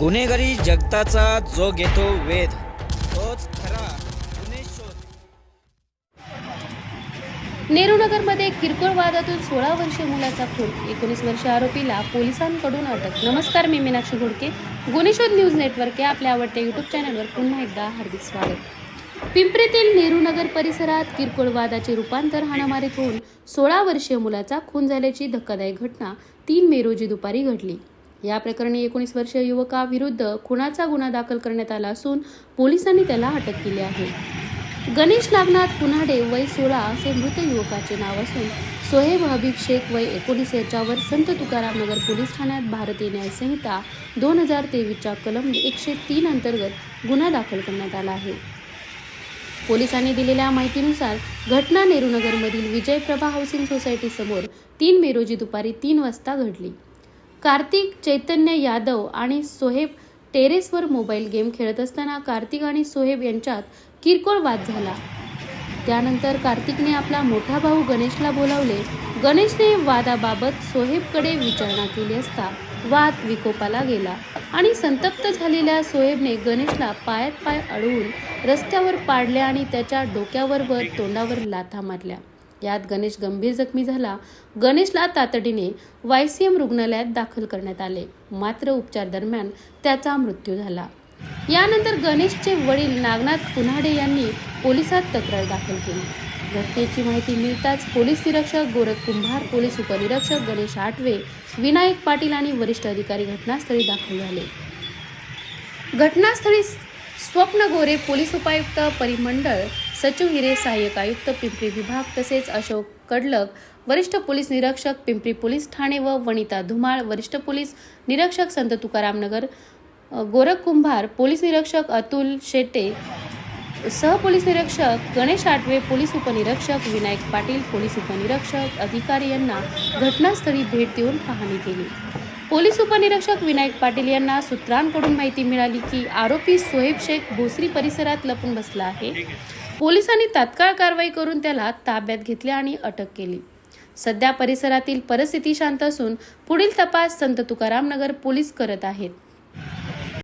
गुन्हेगारी जगताचा जो घेतो वेध तोच खरा गुन्हे शोध. नेहरूनगरमध्ये किरकोळ वादातून सोळा वर्षीय मुलाचा खून. एकोणीस वर्ष आरोपीला पोलिसांकडून अटक. नमस्कार मी मीनाक्षी घोडके. गुन्हेशोध न्यूज नेटवर्क या आपल्या आवडत्या युट्यूब चॅनलवर पुन्हा एकदा हार्दिक स्वागत. पिंपरीतील नेहरूनगर परिसरात किरकोळ वादाचे रूपांतर हाणामारीत होऊन सोळा वर्षीय मुलाचा खून झाल्याची धक्कादायक घटना तीन मे रोजी दुपारी घडली. या प्रकरणी एकोणीस वर्षीय युवकाविरुद्ध खुनाचा गुन्हा दाखल करण्यात आला असून पोलिसांनी त्याला अटक केली आहे. गणेश नागनाथ पुन्हाडे वय सोळा असे मृत युवकाचे नाव असून सोहेब हबीब शेख वय एकोणीस याच्यावर संत तुकाराम नगर पोलीस ठाण्यात भारतीय न्यायसंहिता दोन हजार तेवीसच्या कलम एकशे तीन अंतर्गत गुन्हा दाखल करण्यात आला आहे. पोलिसांनी दिलेल्या माहितीनुसार घटना नेहरूनगरमधील विजयप्रभा हाऊसिंग सोसायटीसमोर तीन मे रोजी दुपारी तीन वाजता घडली. कार्तिक चैतन्य यादव आणि सोहेब टेरेसवर मोबाईल गेम खेळत असताना कार्तिक आणि सोहेब यांच्यात किरकोळ वाद झाला. त्यानंतर कार्तिकने आपला मोठा भाऊ गणेशला बोलावले. गणेशने वादाबाबत सोहेबकडे विचारणा केली असता वाद विकोपाला गेला आणि संतप्त झालेल्या सोहेबने गणेशला पायात पाय अडवून रस्त्यावर पाडले आणि त्याच्या डोक्यावर व तोंडावर लाथा मारल्या. यात गणेश गंभीर जखमी झाला. गणेशला तातडीने वायसीएम रुग्णालयात दाखल करण्यात आले. मात्र उपचार दरम्यान त्याचा मृत्यू झाला. यानंतर गणेशचे वडील नागनाथ पुन्हाडे यांनी पोलिसात तक्रार दाखल केली. घटनेची माहिती मिळताच पोलीस निरीक्षक गोरख कुंभार पोलीस उपनिरीक्षक गणेश आठवे विनायक पाटील आणि वरिष्ठ अधिकारी घटनास्थळी दाखल झाले. घटनास्थळी स्वप्न गोरे पोलीस उपायुक्त परिमंडळ सचिव हिरे सहाय्यक आयुक्त पिंपरी विभाग तसेच अशोक कडलक वरिष्ठ पोलीस निरीक्षक पिंपरी पोलीस ठाणे व वनिता धुमाळ वरिष्ठ पोलीस निरीक्षक संत तुकारामनगर गोरख कुंभार पोलीस निरीक्षक अतुल शेटे सहपोलीस निरीक्षक गणेश आठवे पोलीस उपनिरीक्षक विनायक पाटील पोलीस उपनिरीक्षक अधिकारी यांना घटनास्थळी भेट देऊन पाहणी केली. पोलीस उपनिरीक्षक विनायक पाटील यांना सूत्रांकडून माहिती मिळाली की आरोपी सोहेब शेख भोसरी परिसरात लपून बसला आहे. पोलिसांनी तात्काळ कारवाई करून त्याला ताब्यात घेतले आणि अटक केली. सध्या परिसरातील परिस्थिती शांत असून पुढील तपास संत तुकाराम नगर पोलीस करत आहेत.